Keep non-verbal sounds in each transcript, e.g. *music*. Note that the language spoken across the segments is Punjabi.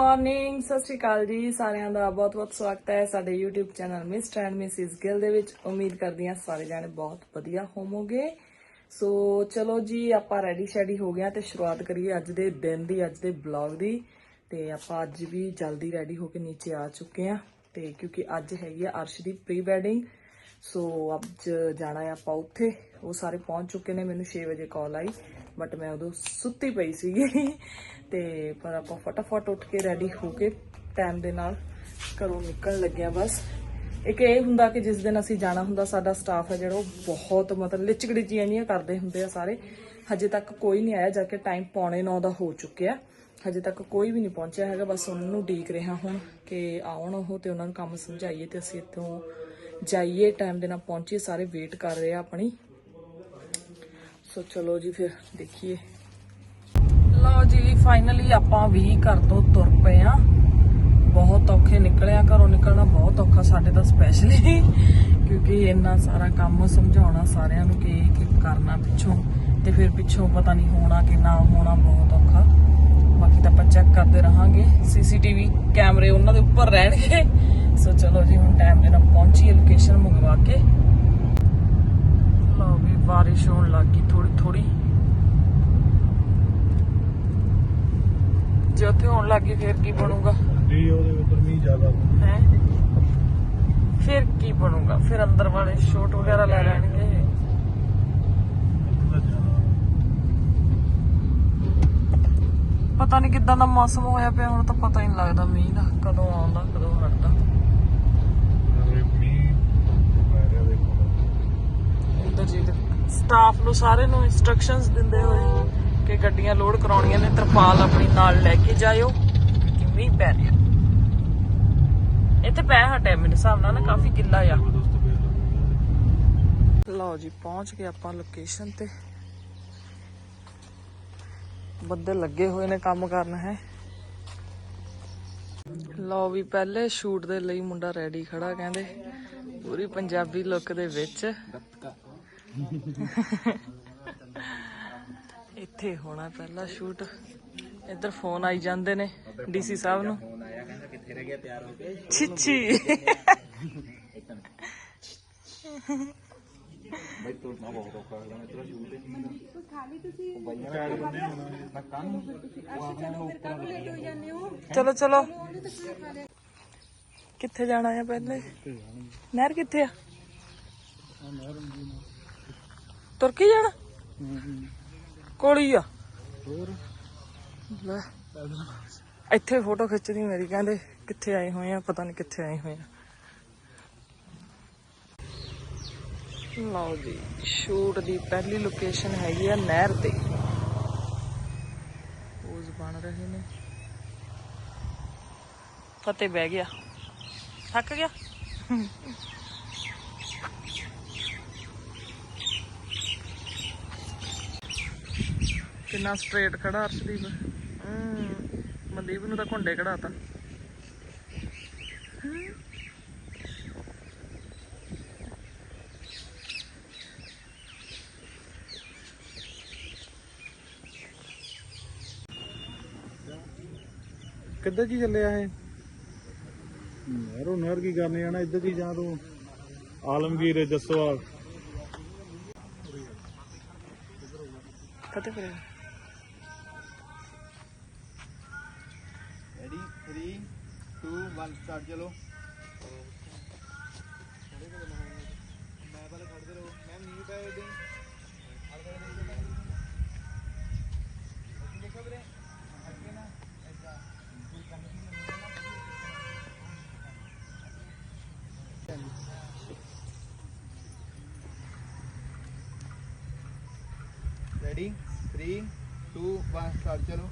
ਮਾਰਨਿੰਗ ਸਤਿ ਸ਼੍ਰੀ ਅਕਾਲ ਜੀ। ਸਾਰਿਆਂ ਦਾ ਬਹੁਤ-ਬਹੁਤ ਸਵਾਗਤ ਹੈ ਸਾਡੇ YouTube channel miss and Mrs Gill ਦੇ ਵਿੱਚ। ਉਮੀਦ ਕਰਦੀ ਹਾਂ ਸਾਰੇ ਜਾਣੇ ਬਹੁਤ ਵਧੀਆ ਹੋਵੋਗੇ। ਸੋ ਚਲੋ ਜੀ, ਆਪਾਂ ਰੈਡੀ ਸ਼ੈਡੀ ਹੋ ਗਿਆ ਹਾਂ ਤੇ ਸ਼ੁਰੂਆਤ ਕਰੀਏ ਅੱਜ ਦੇ ਦਿਨ ਦੀ, ਅੱਜ ਦੇ ਵਲੌਗ ਦੀ। ਤੇ ਆਪਾਂ ਅੱਜ ਵੀ ਜਲਦੀ ਰੈਡੀ ਹੋ ਕੇ ਨੀਚੇ ਆ ਚੁੱਕੇ ਹਾਂ। ਤੇ ਕਿਉਂਕਿ ਅੱਜ ਹੈਗੀ ਆ ਅਰਸ਼ ਦੀ ਪ੍ਰੀ ਵੈਡਿੰਗ ਸੋ ਅੱਜ ਜਾਣਾ ਹੈ ਆਪਾਂ ਉੱਥੇ। ਉਹ ਸਾਰੇ ਪਹੁੰਚ ਚੁੱਕੇ ਨੇ, ਮੈਨੂੰ 6 ਵਜੇ ਕਾਲ ਆਈ। ਬਟ ਮੈਂ ਉਦੋਂ ਸੁੱਤੀ ਪਈ ਸੀਗੀ। ਤੇ ਪਰ ਆਪਾਂ ਫਟਾਫਟ ਉੱਠ ਕੇ ਰੈਡੀ ਹੋ ਕੇ ਟਾਈਮ ਦੇ ਨਾਲ ਘਰੋਂ ਨਿਕਲਣ ਲੱਗਿਆ ਬਸ। ਇੱਕ ਇਹ ਹੁੰਦਾ ਕਿ ਜਿਸ ਦਿਨ ਅਸੀਂ ਜਾਣਾ ਹੁੰਦਾ, ਸਾਡਾ ਸਟਾਫ ਹੈ ਜਿਹੜਾ ਉਹ ਬਹੁਤ ਮਤਲਬ ਲਿਚਕੜੀਆਂ ਜੀਆਂ ਕਰਦੇ ਹੁੰਦੇ ਆ ਸਾਰੇ। ਹਜੇ ਤੱਕ ਕੋਈ ਨਹੀਂ ਆਇਆ ਜਾ ਕੇ ਟਾਈਮ ਪੌਣੇ 9 ਦਾ ਹੋ ਚੁੱਕਿਆ। ਹਜੇ ਤੱਕ ਕੋਈ ਵੀ ਨਹੀਂ ਪਹੁੰਚਿਆ ਹੈਗਾ, ਬਸ ਉਹਨਾਂ ਨੂੰ ਡੀਕ ਰਿਹਾ ਹੁਣ ਕਿ ਆਉਣ ਉਹ ਤੇ ਉਹਨਾਂ ਨੂੰ ਕੰਮ ਸਮਝਾਈਏ ਤੇ ਅਸੀਂ ਇੱਥੋਂ ਜਾਈਏ। ਟਾਈਮ ਦੇ ਨਾਲ ਪਹੁੰਚੀਏ, ਸਾਰੇ ਵੇਟ ਕਰ ਰਹੇ ਆ ਆਪਣੀ। ਸੋ ਚਲੋ ਜੀ ਫਿਰ ਦੇਖੀਏ। ਲਓ ਜੀ ਫਾਈਨਲੀ ਆਪਾਂ ਵੀ ਘਰ ਤੋਂ ਤੁਰ ਪਏ ਆ ਬਹੁਤ ਔਖੇ ਨਿਕਲਿਆ ਘਰੋਂ ਨਿਕਲਣਾ, ਬਹੁਤ ਔਖਾ ਸਾਡੇ ਤਾਂ ਸਪੈਸ਼ਲੀ ਕਿਉਂਕਿ ਇੰਨਾ ਸਾਰਾ ਕੰਮ ਸਮਝਾਉਣਾ ਸਾਰਿਆਂ ਨੂੰ ਕਿ ਇਹ ਕੀ ਕਰਨਾ ਪਿੱਛੋਂ, ਤੇ ਫਿਰ ਪਿੱਛੋਂ ਪਤਾ ਨਹੀਂ ਹੋਣਾ ਕਿ ਨਾ ਹੋਣਾ ਬਹੁਤ ਔਖਾ। ਬਾਕੀ ਤਾਂ ਆਪਾਂ ਚੈੱਕ ਕਰਦੇ ਰਹਾਂਗੇ। ਸੀਸੀਟੀਵੀ ਕੈਮਰੇ ਉਹਨਾਂ ਦੇ ਉੱਪਰ ਰਹਿਣਗੇ। ਸੋ ਚਲੋ ਜੀ, ਹੁਣ ਟਾਈਮ ਦੇ ਨਾਲ ਪਹੁੰਚੀਏ ਲੋਕੇਸ਼ਨ ਮੰਗਵਾ ਕੇ ਲਓ ਵੀ ਬਾਰਿਸ਼ ਹੋਣ ਲੱਗੀ ਥੋੜੀ ਜੇ ਉੱਥੇ ਹੋਣ ਲੱਗੀ ਫਿਰ ਕੀ ਬਣੂਗਾ? ਜੀ ਉਹਦੇ ਉੱਪਰ ਮੀਂਹ ਜ਼ਿਆਦਾ ਹੈ? ਫਿਰ ਕੀ ਬਣੂਗਾ? ਫਿਰ ਅੰਦਰ ਵਾਲੇ ਸ਼ੋਟ ਵਗੈਰਾ ਲੈ ਲੈਣਗੇ। ਪਤਾ ਨਹੀਂ ਕਿੱਦਾਂ ਦਾ ਮੌਸਮ ਹੋਇਆ ਪਿਆ ਹੁਣ ਤਾਂ ਪਤਾ ਹੀ ਨਹੀਂ ਲੱਗਦਾ ਮੀਂਹ ਦਾ ਕਦੋਂ ਆਉਂਦਾ ਕਦੋਂ ਹਟਦਾ ਮੀਂਹ ਪੈ ਰਿਹਾ ਦੇਖੋ ਇੰਦਰਜੀਤ ਸਟਾਫ ਨੂੰ ਸਾਰੇ ਨੂੰ ਇਨਸਟਰਕਸ਼ਨਸ ਦਿੰਦੇ ਹੋਏ ਕਿ ਗੱਡੀਆਂ ਲੋਡ ਕਰਾਉਣੀਆਂ ਨੇ, ਤਰਪਾਲ ਆਪਣੀ ਨਾਲ ਲੈ ਕੇ ਜਾਇਓ, ਕਿ ਮੀਂਹ ਪੈ ਰਿਹਾ। ਇੱਥੇ ਪੈ ਹਟਿਆ ਮੇਰੇ ਹਿਸਾਬ ਨਾਲ ਨਾ, ਕਾਫੀ ਗਿੱਲਾ ਆ। ਲਓ ਜੀ, ਪਹੁੰਚ ਗਏ ਆਪਾਂ ਲੋਕੇਸ਼ਨ ਤੇ। ਬੰਦੇ ਲੱਗੇ ਹੋਏ ਨੇ ਕੰਮ ਕਰਨ, ਹੈ। ਲਓ ਵੀ, ਪਹਿਲੇ ਸ਼ੂਟ ਦੇ ਲਈ ਮੁੰਡਾ ਰੈਡੀ ਖੜਾ, ਕਹਿੰਦੇ, ਪੂਰੀ ਪੰਜਾਬੀ ਲੁੱਕ ਦੇ ਵਿੱਚ। *laughs* ਇੱਥੇ ਹੋਣਾ ਪਹਿਲਾ ਸ਼ੂਟ। ਇੱਧਰ ਫੋਨ ਆਈ ਜਾਂਦੇ ਨੇ ਡੀਸੀ ਸਾਹਿਬ ਨੂੰ। ਛਿੱਛੀ। ਚਲੋ ਚਲੋ ਕਿੱਥੇ ਜਾਣਾ ਹੈ ਪਹਿਲੇ? ਨਹਿਰ ਕਿੱਥੇ ਆ। ਤੁਰ ਕੇ ਜਾਣਾ? ਕੋਲੀ ਆ। ਹੋਰ? ਲੈ। ਇੱਥੇ ਫੋਟੋ ਖਿੱਚਦੀ ਮੇਰੀ ਕਹਿੰਦੇ ਕਿੱਥੇ ਆਏ ਹੋਏ ਆ ਪਤਾ ਨਹੀਂ ਕਿੱਥੇ ਆਏ ਹੋਏ ਆ। ਲਓ ਜੀ ਸ਼ੂਟ ਦੀ ਪਹਿਲੀ ਲੋਕੇਸ਼ਨ ਹੈਗੀ ਆ ਨਹਿਰ ਤੇ। ਪੋਜ਼ ਬਣ ਰਹੇ ਨੇ। ਫਤਿਹ ਬਹਿ ਗਿਆ। ਥੱਕ ਗਿਆ? ਕਿੰਨਾ ਸਟ੍ਰੇਟ ਖੜਾ ਅਰਸ਼ਦੀਪ। ਹਮ, ਮਨਦੀਪ ਨੂੰ ਤਾਂ ਘੁੰਡੇ ਕਢਾਤਾ। ਕਿੱਧਰ ਕੀ ਚੱਲਿਆ ਇਹ? ਨਹਿਰੋਂ ਨਹਿਰ ਕੀ ਕਰਨੇ ਆਣਾ ਇੱਧਰ ਕੀ ਜਾਂ ਤੂੰ? ਆਲਮਗੀਰ ਜਸਵਾਲ। ਫਤਿਹ टू वन स्टार्ट चलो मैं पहले खड़ते रहो मैम नीचे पे वेटिंग देखो वीरे हटके ना ऐसा ready three two one start चलो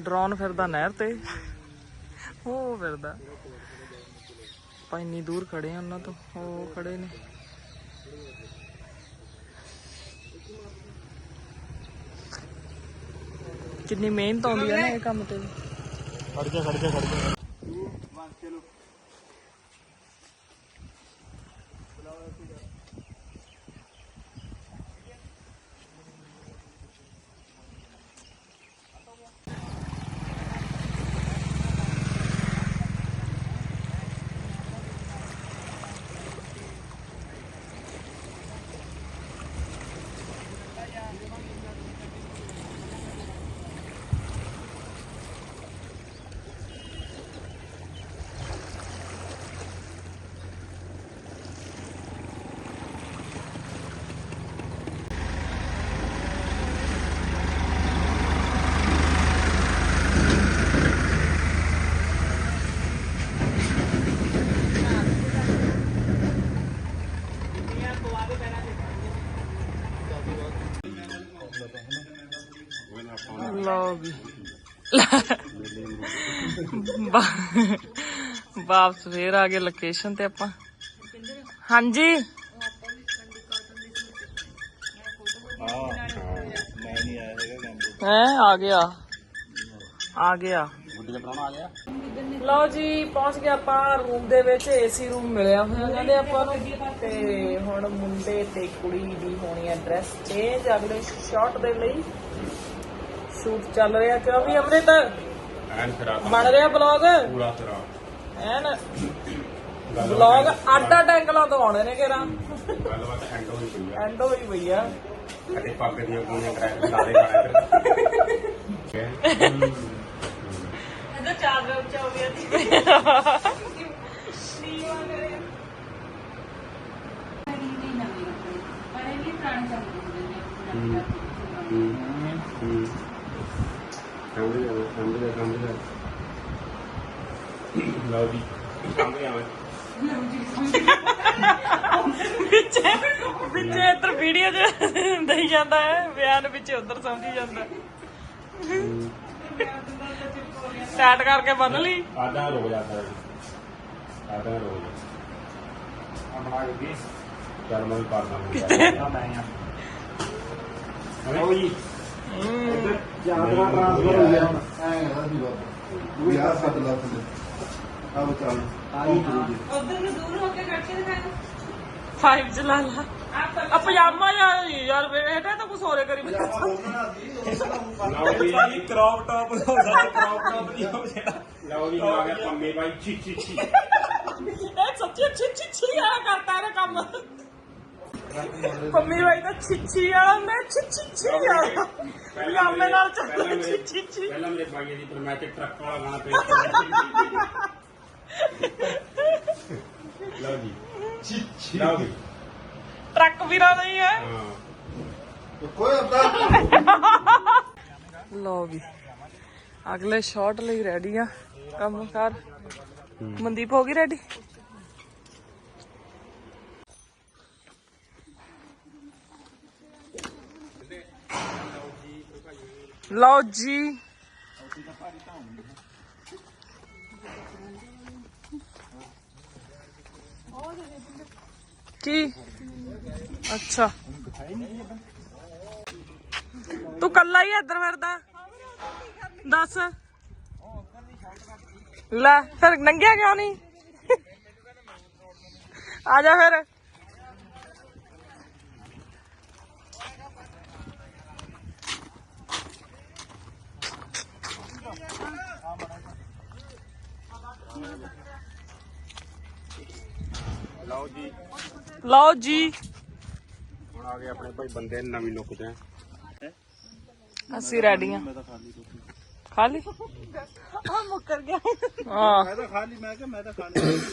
ਡਰੋਨ ਫਿਰਦਾ ਨਹਿਰ ਤੇ। ਉਹ ਫਿਰਦਾ। ਆਪਾਂ ਇੰਨੀ ਦੂਰ ਖੜੇ ਆ ਉਹਨਾਂ ਤੋਂ, ਉਹ ਖੜੇ ਨੇ। ਕਿੰਨੀ ਮਿਹਨਤ ਆਉਂਦੀ ਹੈ ਨਾ ਇਹ ਕੰਮ ਤੇ। ਖੜ ਜਾ ਖੜ ਜਾ ਖੜ ਜਾ। ਲਓ ਵੀ ਵਾ- ਵਾਪਸ ਫੇਰ ਆ ਗਏ ਲੋਕੇਸ਼ਨ ਤੇ ਆਪਾਂ। ਹਾਂਜੀ। ਹੈ, ਆ ਗਿਆ। ਆ ਗਿਆ। ਲਓ ਜੀ, ਪਹੁੰਚ ਗਏ ਆਪਾਂ ਰੂਮ ਦੇ ਵਿੱਚ ਏਸੀ ਰੂਮ ਮਿਲਿਆ ਹੋਇਆ ਕਹਿੰਦੇ ਆਪਾਂ ਨੂੰ। ਤੇ ਹੁਣ ਮੁੰਡੇ ਤੇ ਕੁੜੀ ਦੀ ਹੋਣੀ ਹੈ ਡਰੈਸ ਚੇਂਜ ਅਗਲੇ ਸ਼ਾਟ ਦੇ ਲਈ। ਸ਼ੂਟ ਚੱਲ ਰਿਹਾ ਕਿਉਂ ਵੀ ਅਮਰਿਤ? ਐਨ ਖਰਾ ਬਣ ਰਿਹਾ ਬਲੌਗ ਪੂਰਾ ਤੇਰਾ ਐਨ ਬਲੌਗ ਆਡਾ ਟੈਂਗਲਾਂ ਤੋਂ ਆਉਣੇ ਨੇ ਕਿਹੜਾ? ਗੱਲਬਾਤ ਐਂਡ ਹੋਈ ਪਈ ਆ। ਐਂਡ ਹੋਈ ਪਈ ਆ। ਅਤੇ ਪੱਗ ਦੀਆਂ ਗੂਣੀਆਂ ਕਰਾ ਕੇ ਲਾ ਦੇ ਗਾਣੇ ਇਹਦਾ ਚਾਰ ਰੋਬ ਚ ਹੋ ਗਿਆ ਸੀ। ਸਮਝ ਗਿਆ ਸਮਝ ਗਿਆ ਸਮਝ ਗਿਆ ਲਓ ਜੀ ਸਮਝ ਮੈਂ ਵਿੱਚ ਵਿੱਚ ਇੱਧਰ ਵੀਡੀਓ ਚ ਦਈ ਜਾਂਦਾ ਹੈ ਬਿਆਨ ਵਿੱਚ ਉਧਰ ਸਮਝੀ ਜਾਂਦਾ। ਸੈਟ ਕਰਕੇ ਬੰਨ ਲਈ। ਆਧਾ ਰੁਕ ਜਾਂਦਾ ਹੈ। ਆਧਾ ਰੁਕ ਜਾ ਆਪਣਾ ਜੀ ਚੱਲ ਮੈਂ ਵੀ ਕਰ ਦਾਂਗਾ ਮੈਂ ਆ। ਹਲੋ ਜੀ। ਯਾਤਰਾ ਟ੍ਰਾਂਸਫਰ ਹੋ ਗਿਆ ਹੁਣ ਐ ਹੈਗਾ ਸੀ ਬਾਬਾ ਵਿਆਹ ਸੱਤ ਲੱਖ ਦੇ ਆਹ ਚੱਲ ਆਈ ਜੀ ਫਾਈਵ ਚਲਾ ਲਾ ਆ ਪਜਾਮਾ ਯਾਰ ਯਾਰ ਬੇਟਾ ਤਾਂ ਕੁਝ ਹੋਰੇ ਕਰੀ ਬੈਠਾ। ਲਓ ਜੀ ਕ੍ਰੌਪ ਟਾਪ ਦਾ ਕ੍ਰੌਪ ਟਾਪ ਦੀ ਹੋ ਜਿਹੜਾ ਲਓ ਜੀ ਆ ਗਿਆ ਪੰਮੇ ਬਾਈ ਚੀ ਚੀ ਚੀ ਇਹ ਸੱਚੀ ਛਿੱਛੀ ਛੀ ਵਾਲਾ ਕਰਤਾ ਇਹਦਾ ਕੰਮ। ਪੰਮੀ ਬਾਈ ਤਾਂ ਛਿੱਛੀ ਵਾਲਾ ਮੈਂ ਛਿੱਛੀ ਛੀ ਵਾਲਾ ਪਜਾਮੇ ਨਾਲ ਚੱਲ ਛਿੱਛੀ ਛੀ ਪਹਿਲਾਂ ਮੇਰੇ ਬਾਈ ਦੀ ਪਰਮੈਟਿਕ ਟਰੱਕ ਵਾਲਾ ਗਾਣਾ ਪੇਸ਼ *laughs* ਲਓ ਜੀ। ਚੀ ਲਓ ਜੀ। ਟਰੱਕ ਵੀਰਾਂ ਨਹੀਂ ਹੈ। ਹਾਂ। ਕੋਈ ਅੱਧਾ ਲੋ ਵੀ ਅਗਲੇ ਸ਼ਾਟ ਲਈ ਰੈਡੀ ਆ। ਕੰਮ ਕਰ। ਮਨਦੀਪ ਹੋ ਗਈ ਰੈਡੀ ਲਓ ਜੀ ਕੀ ਅੱਛਾ ਤੂੰ ਕੱਲਾ ਹੀ ਇੱਧਰ ਫਿਰਦਾ ਦੱਸ ਲੈ ਫਿਰ ਨੰਗਿਆ ਕਿਉਂ ਨਹੀਂ ਆ ਜਾ ਫਿਰ ਲਓ ਜੀ। ਲਓ ਜੀ। ਹੁਣ ਆ ਗਏ ਆਪਣੇ ਭਾਈ ਬੰਦੇ ਨਵੀਂ ਲੁੱਕ ਤੇ ਅਸੀਂ ਰੈਡੀ ਆ। ਖਾਲੀ ਆ ਮੁੱਕਰ ਗਿਆ। ਹਾਂ। ਮੈਂ ਤਾਂ ਖਾ ਲਈ ਮੈਂ ਕਿਹਾ ਮੈਂ ਤਾਂ ਖਾ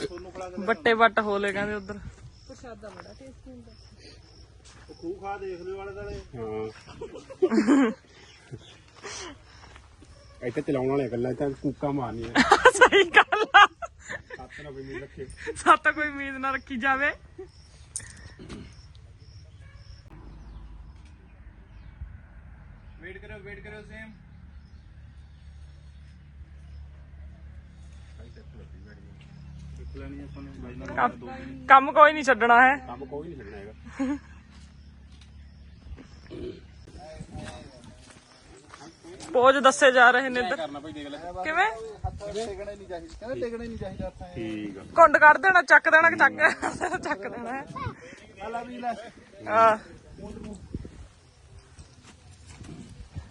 ਤੁਹਾਨੂੰ ਖੜਾ ਬੱਟੇ ਕਹਿੰਦੇ ਉਧਰ। ਖੂ ਖਾ ਦੇਖ ਲਿਓ ਵਾਲੇ ਦਾਲੇ। ਹਾਂ। *laughs* ਇੱਥੇ ਚਲਾਉਣ ਵਾਲੇ ਗੱਲਾਂ ਤਾਂ ਕੂਕਾ ਮਾਰਨੀਆਂ ਸਹੀ ਗੱਲ ਆ ਸੱਤ ਨਾ ਕੋਈ ਉਮੀਦ ਰੱਖੇ ਸੱਤ ਕੋਈ ਉਮੀਦ ਨਾ ਰੱਖੀ ਜਾਵੇ वेट करो वेट करो सेम ਕੰਮ ਕੋਈ ਨਹੀਂ ਛੱਡਣਾ ਹੈ ਕੰਮ ਕੋਈ ਨਹੀਂ ਛੱਡਣਾ ਹੈਗਾ ਪੋਜ ਦੱਸੇ ਜਾ ਰਹੇ ਨੇ ਇੱਧਰ। ਕਰਨਾ ਭਾਈ ਦੇਖ ਲੈ। ਕਿਵੇਂ? ਟਿਕਣਾ ਹੀ ਨਹੀਂ ਚਾਹੀਦਾ। ਕਹਿੰਦਾ ਟਿਕਣਾ ਹੀ ਨਹੀਂ ਚਾਹੀਦਾ ਆਪਾਂ ਠੀਕ ਆ। ਕੁੰਡ ਕੱਢ ਦੇਣਾ ਚੱਕ ਦੇਣਾ ਕਿ ਚੱਕ ਚੱਕ ਦੇਣਾ। ਹੈ ਆਲਾ ਵੀ ਲੈ। ਆ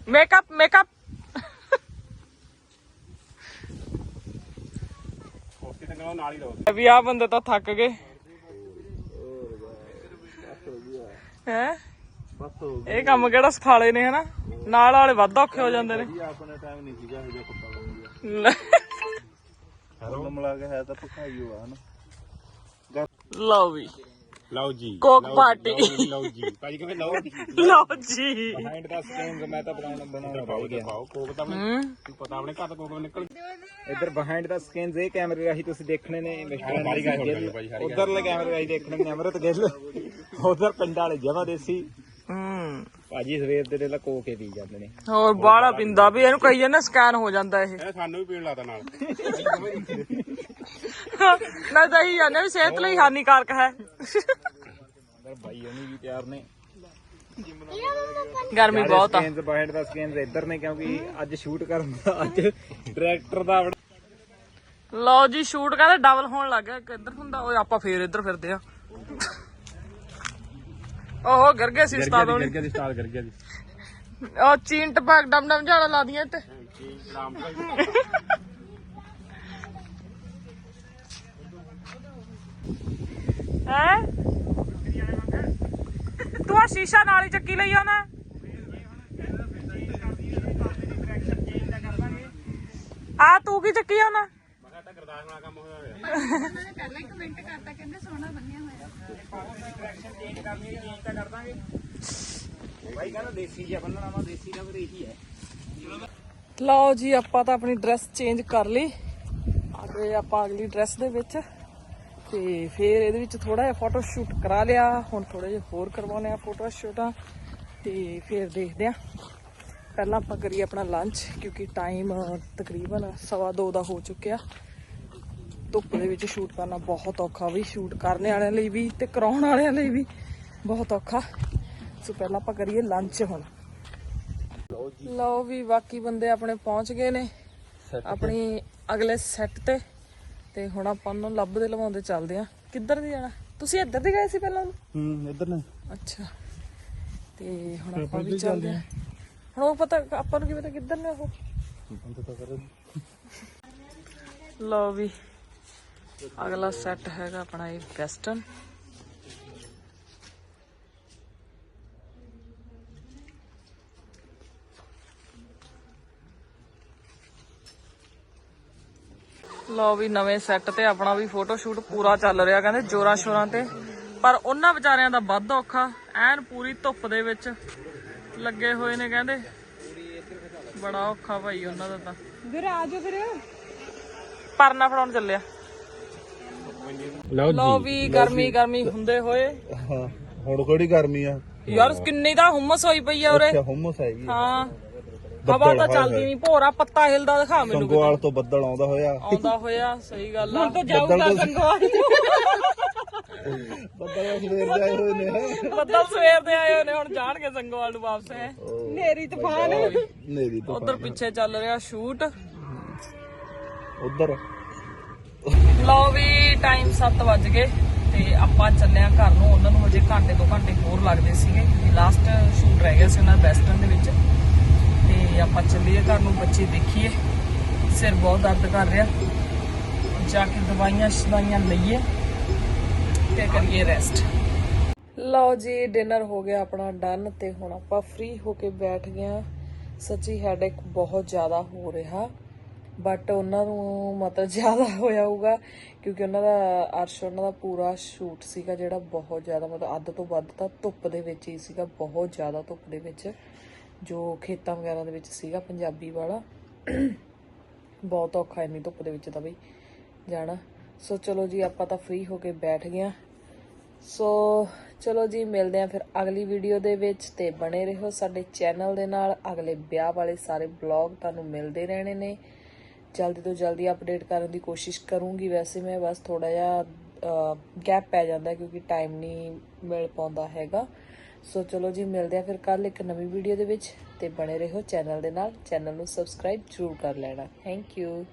ਮੇਕਅਪ ਮੇਕਅਪ ਕੋਸੀ ਟੰਗਣਾ ਨਾਲ ਹੀ ਰਹੋ। ਵੀ ਆ ਬੰਦੇ ਤਾਂ ਥੱਕ ਗਏ। ਹੋ ਇਹ ਕੰਮ ਕਿਹੜਾ ਸਿਖਾਲੇ ਨੇ ਹਨਾ? ਨਾਲ ਵਾਲੇ ਵੱਧ ਔਖੇ ਹੋ ਜਾਂਦੇ ਨੇ। ਗਿਆ ਆਪਣੇ ਟਾਈਮ ਨਹੀਂ ਸੀਗਾ ਇਹ ਜਿਹਾ ਕੁੱਤਾ ਲਾਉਂਦੀ ਲੈ। ਹੈਲੋ ਮਿਲਾ ਕੇ ਹੈ ਤਾਂ ਪਕਾਈ ਹੋਆ ਹਨਾ? ਲਓ ਵੀ। ਲਓ ਜੀ ਕੋਕ ਪਾਰਟੀ ਲਓ ਜੀ ਭਾਜੀ ਕਹਿੰਦੇ ਲਓ ਜੀ। ਲਓ ਜੀ। ਬਿਹਾਈਂਡ ਦਾ ਸਕਰੀਨ ਮੈਂ ਤਾਂ ਬਣਾਉਣਾ ਬਣਾਉਣਾ ਪਾਓ ਕੋਕ ਤਾਂ ਮੈਂ ਪਤਾ ਆਪਣੇ ਘਰ ਤੋਂ ਕੋਕ ਨਿਕਲ ਇੱਧਰ ਬਿਹਾਈਂਡ ਦਾ ਸਕਰੀਨਸ ਇਹ ਕੈਮਰੇ ਰਾਹੀਂ ਤੁਸੀਂ ਦੇਖਣੇ ਨੇ ਮਿਸਟਰ ਸਾਰੀ ਗੱਲ ਹੋ ਗਈ ਭਾਜੀ, ਸਾਰੀ ਗੱਲ। ਉਧਰਲੇ ਕੈਮਰੇ ਰਾਹੀਂ ਦੇਖਣੇ ਨੇ ਅਮਰਤ ਗਿੱਲ। ਉਧਰ ਪਿੰਡ ਵਾਲੇ ਜਮਾ ਦੇਸੀ। ਹੂੰ। ਭਾਜੀ ਸਵੇਰ ਦੇ ਦੇ ਕੋਕੇ ਪੀ ਜਾਂਦੇ ਨੇ। ਹੋਰ ਬਾਹਲਾ ਪਿੰਦਾ ਵੀ ਇਹਨੂੰ ਕਹੀ ਜਾਂਦੇ ਸਕੈਨ ਹੋ ਜਾਂਦਾ ਇਹ। ਇਹ ਸਾਨੂੰ ਵੀ ਪੀਣ ਲਾਤਾ ਨਾਲ। ਮੈਂ ਤਾਂ ਇਹੀ ਜਾਂਦੇ ਵੀ ਸਿਹਤ ਲਈ ਹਾਨੀਕਾਰਕ ਹੈ। ਅੰਦਰ ਭਾਈ ਉਹਨੀ ਵੀ ਪਿਆਰ ਨੇ। ਗਰਮੀ ਬਹੁਤ ਆ। ਸਕਰੀਨਸ ਬਿਹਾਈਂਡ ਦਾ ਸਕਰੀਨਸ ਇੱਧਰ ਨੇ ਕਿਉਂਕਿ ਅੱਜ ਸ਼ੂਟ ਕਰਨ ਦਾ ਅੱਜ ਡਾਇਰੈਕਟਰ ਦਾ ਲਓ ਜੀ ਸ਼ੂਟ ਕਹਿੰਦੇ ਡਬਲ ਹੋਣ ਲੱਗ ਗਿਆ। ਕਿੱਧਰ ਹੁੰਦਾ ਓਏ ਆਪਾਂ ਫੇਰ ਇੱਧਰ ਫਿਰਦੇ ਆ। ਓਹ ਗਿਰ ਸੀ ਉਸਤਾਦ ਹੋਣੀ। ਗਿਆ ਦੀ ਕਰ ਗਿਆ ਦੀ ਉਹ ਚੀਨ ਟਪਾਕ ਡਮ ਡਮ ਝਾੜਾ ਲਾ ਦੀਆਂ ਤੇ ਹੈ? ਤੂੰ ਆ ਸ਼ੀਸ਼ਾ ਨਾਲ ਹੀ ਚੱਕੀ ਲਈ ਆਉਣਾ ਆ ਤੂੰ ਕੀ ਚੱਕੀ ਆਉਣਾ ਤਾਂ ਗਰਦਾਸ ਨਾਲ ਕੰਮ ਹੋਇਆ ਹੋਇਆ। ਭਾਈ ਕਹਿੰਦਾ ਦੇਸੀ ਜਿਹਾ ਬੰਨਣਾ ਵਾ ਦੇਸੀ ਦਾ ਫਿਰ ਇਹੀ ਹੈ। ਲਓ ਜੀ ਆਪਾਂ ਤਾਂ ਆਪਣੀ ਡਰੈਸ ਚੇਂਜ ਕਰ ਲਈ। ਅੱਗੇ ਆਪਾਂ ਅਗਲੀ ਡਰੈਸ ਦੇ ਵਿੱਚ ਤੇ ਫਿਰ ਇਹਦੇ ਵਿੱਚ ਥੋੜਾ ਜਿਹਾ ਫੋਟੋ ਸ਼ੂਟ ਕਰਾ ਲਿਆ। ਹੁਣ ਥੋੜੇ ਜਿਹਾ ਹੋਰ ਕਰਵਾਉਣੇ ਆ ਫੋਟੋ ਸ਼ੂਟਾਂ ਤੇ ਫਿਰ ਦੇਖਦੇ ਆ ਪਹਿਲਾਂ ਆਪਾਂ ਕਰੀਏ ਆਪਣਾ ਲੰਚ ਕਿਉਂਕਿ ਟਾਈਮ ਤਕਰੀਬਨ ਸਵਾ ਦੋ ਦਾ ਹੋ ਚੁੱਕਿਆ। ਧੁੱਪ ਦੇ ਵਿੱਚ ਸ਼ੂਟ ਕਰਨਾ ਬਹੁਤ ਔਖਾ ਵੀ ਸ਼ੂਟ ਕਰਨੇ ਵਾਲਿਆਂ ਲਈ ਵੀ ਤੇ ਕਰਾਉਣ ਵਾਲਿਆਂ ਲਈ ਵੀ ਬਹੁਤ ਔਖਾ। ਸੋ ਪਹਿਲਾਂ ਆਪਾਂ ਕਰੀਏ ਲੰਚ ਹੁਣ। ਲਓ ਵੀ ਬਾਕੀ ਬੰਦੇ ਆਪਣੇ ਪਹੁੰਚ ਗਏ ਨੇ। ਆਪਣੀ ਅਗਲੇ ਸੈੱਟ ਤੇ। ਤੇ ਹੁਣ ਆਪਾਂ ਨੂੰ ਲੱਭਦੇ ਲਵਾਉਂਦੇ ਚੱਲਦੇ ਆ ਕਿੱਧਰ ਦੀ ਜਾਣਾ? ਤੁਸੀਂ ਇੱਧਰ ਦੀ ਗਏ ਸੀ ਪਹਿਲਾਂ? ਹੂੰ ਇੱਧਰ ਨੇ। ਅੱਛਾ। ਤੇ ਹੁਣ ਆਪਾਂ ਵੀ ਚੱਲਦੇ ਆ ਹੁਣ ਉਹ ਪਤਾ ਆਪਾਂ ਨੂੰ ਕੀ ਪਤਾ ਕਿੱਧਰ ਨੇ ਉਹ? ਲਓ ਵੀ। ਅਗਲਾ ਸੈੱਟ ਹੈਗਾ ਆਪਣਾ ਇਹ ਵੈਸਟਰਨ। ਲਓ ਵੀ ਨਵੇਂ ਸੈੱਟ ਤੇ ਆਪਣਾ ਵੀ ਫੋਟੋ ਸ਼ੂਟ ਪੂਰਾ ਚੱਲ ਰਿਹਾ ਕਹਿੰਦੇ ਜੋਰਾਂ ਸ਼ੋਰਾਂ ਤੇ। ਪਰ ਉਹਨਾਂ ਵਿਚਾਰਿਆਂ ਦਾ ਵੱਧ ਔਖਾ ਐਨ ਪੂਰੀ ਧੁੱਪ ਦੇ ਵਿੱਚ ਲੱਗੇ ਹੋਏ ਨੇ ਕਹਿੰਦੇ। ਬੜਾ ਔਖਾ ਭਾਈ ਉਹਨਾਂ ਦਾ ਤਾਂ। ਵੀਰ ਆ ਜਾਓ ਫਿਰ ਪਰਨਾ ਫੜਾਉਣ ਚੱਲਿਆ ਲਓ ਲਓ ਵੀ ਗਰਮੀ ਗਰਮੀ ਹੁੰਦੇ ਹੋਏ। ਹਾਂ ਹੁਣ ਕਿਹੜੀ ਗਰਮੀ ਆ? ਯਾਰ ਕਿੰਨੀ ਤਾਂ ਹੁਮਸ ਹੋਈ ਪਈ ਆ ਉਰੇ। ਅੱਛਾ ਹੁਮਸ ਹੈਗੀ ਹਾਂ। ਹਵਾ ਤਾਂ ਚੱਲਦੀ ਨਹੀਂ ਭੋਰਾ ਪੱਤਾ ਹਿਲਦਾ ਦਿਖਾ ਮੈਨੂੰ ਕਿਤੇ। ਤੋਂ ਬੱਦਲ ਆਉਂਦਾ ਹੋਇਆ। ਆਉਂਦਾ ਹੋਇਆ ਸਹੀ ਗੱਲ ਆ। ਹੁਣ ਤਾਂ ਜਾਊਗਾ ਸੰਗਵਾਲ ਬੱਦਲ ਸਵੇਰ ਜਾਏ ਹੋਏ ਨੇ। ਬੱਦਲ ਸਵੇਰ ਦੇ ਆਏ ਹੋਏ ਨੇ ਹੁਣ ਜਾਣਗੇ ਸੰਗਵਾਲ ਨੂੰ ਵਾਪਸ ਹੈ। ਨੇਰੀ ਤੂਫਾਨ। ਨੇਰੀ ਤੋਂ ਉਧਰ ਪਿੱਛੇ ਚੱਲ ਰਿਹਾ ਸ਼ੂਟ। ਉਧਰ। ਲਓ ਵੀ ਟਾਈਮ 7 ਵੱਜ ਗਏ ਤੇ ਆਪਾਂ ਚੱਲੇ ਘਰ ਨੂੰ। ਉਹਨਾਂ ਨੂੰ ਹਜੇ ਘੰਟੇ ਦੋ ਘੰਟੇ ਹੋਰ ਲੱਗਦੇ ਸੀਗੇ ਕਿਉਂਕਿ ਲਾਸਟ ਸ਼ੂਟ ਰਹਿ ਗਿਆ ਸੀ ਉਹਨਾਂ ਵੈਸਟਰਨ ਦੇ ਵਿੱਚ। ਤੇ ਆਪਾਂ ਚੱਲੀਏ ਘਰ ਨੂੰ, ਬੱਚੇ ਦੇਖੀਏ। ਸਿਰ ਬਹੁਤ ਦਰਦ ਕਰ ਰਿਹਾ। ਜਾ ਕੇ ਦਵਾਈਆਂ ਸ਼ਦਵਾਈਆਂ ਲਈਏ ਤੇ ਕਰੀਏ ਰੈਸਟ ਲਓ ਜੀ ਡਿਨਰ ਹੋ ਗਿਆ ਆਪਣਾ ਡਨ ਤੇ ਹੁਣ ਆਪਾਂ ਫ੍ਰੀ ਹੋ ਕੇ ਬੈਠ ਗਏ ਸੱਚੀ ਹੈਡੇਕ ਬਹੁਤ ਜ਼ਿਆਦਾ ਹੋ ਰਿਹਾ। ਬਟ ਉਹਨਾਂ ਨੂੰ ਮਤਲਬ ਜ਼ਿਆਦਾ *laughs* ਹੋਇਆ ਹੋਊਗਾ ਕਿਉਂਕਿ ਉਹਨਾਂ ਦਾ ਅਰਸ਼, ਉਹਨਾਂ ਦਾ ਪੂਰਾ ਸ਼ੂਟ ਸੀਗਾ ਜਿਹੜਾ ਬਹੁਤ ਜ਼ਿਆਦਾ ਮਤਲਬ ਅੱਧ ਤੋਂ ਵੱਧ ਤਾਂ ਧੁੱਪ ਦੇ ਵਿੱਚ ਹੀ ਸੀਗਾ, ਬਹੁਤ ਜ਼ਿਆਦਾ ਧੁੱਪ ਦੇ ਵਿੱਚ, ਜੋ ਖੇਤਾਂ ਵਗੈਰਾ ਦੇ ਵਿੱਚ ਸੀਗਾ, ਪੰਜਾਬੀ ਵਾਲਾ। *clears throat* ਬਹੁਤ ਔਖਾ ਇੰਨੀ ਧੁੱਪ ਦੇ ਵਿੱਚ ਤਾਂ ਬਈ ਜਾਣਾ। ਸੋ ਚਲੋ ਜੀ, ਆਪਾਂ ਤਾਂ ਫ੍ਰੀ ਹੋ ਕੇ ਬੈਠ ਗਏ ਹਾਂ। ਸੋ ਚਲੋ ਜੀ, ਮਿਲਦੇ ਆਂ ਫਿਰ ਅਗਲੀ ਵੀਡੀਓ ਦੇ ਵਿੱਚ ਤੇ ਬਣੇ ਰਹੋ ਸਾਡੇ ਚੈਨਲ ਦੇ ਨਾਲ। ਅਗਲੇ ਵਿਆਹ ਵਾਲੇ ਸਾਰੇ ਬਲੌਗ ਤੁਹਾਨੂੰ ਮਿਲਦੇ ਰਹਿਣੇ ਨੇ। ਜਲਦੀ ਤੋਂ ਜਲਦੀ ਅਪਡੇਟ ਕਰਨ ਦੀ ਕੋਸ਼ਿਸ਼ ਕਰੂੰਗੀ। ਵੈਸੇ ਮੈਂ ਬਸ ਥੋੜਾ ਜਿਹਾ ਗੈਪ ਪੈ ਜਾਂਦਾ ਕਿਉਂਕਿ ਟਾਈਮ ਨਹੀਂ ਮਿਲ ਪਾਉਂਦਾ ਹੈਗਾ। ਸੋ ਚਲੋ ਜੀ, ਮਿਲਦੇ ਆ ਫਿਰ ਕੱਲ ਇੱਕ ਨਵੀਂ ਵੀਡੀਓ ਦੇ ਵਿੱਚ ਤੇ ਬਣੇ ਰਹੋ ਚੈਨਲ ਦੇ ਨਾਲ। ਚੈਨਲ ਨੂੰ ਸਬਸਕ੍ਰਾਈਬ ਜ਼ਰੂਰ ਕਰ ਲੈਣਾ। Thank you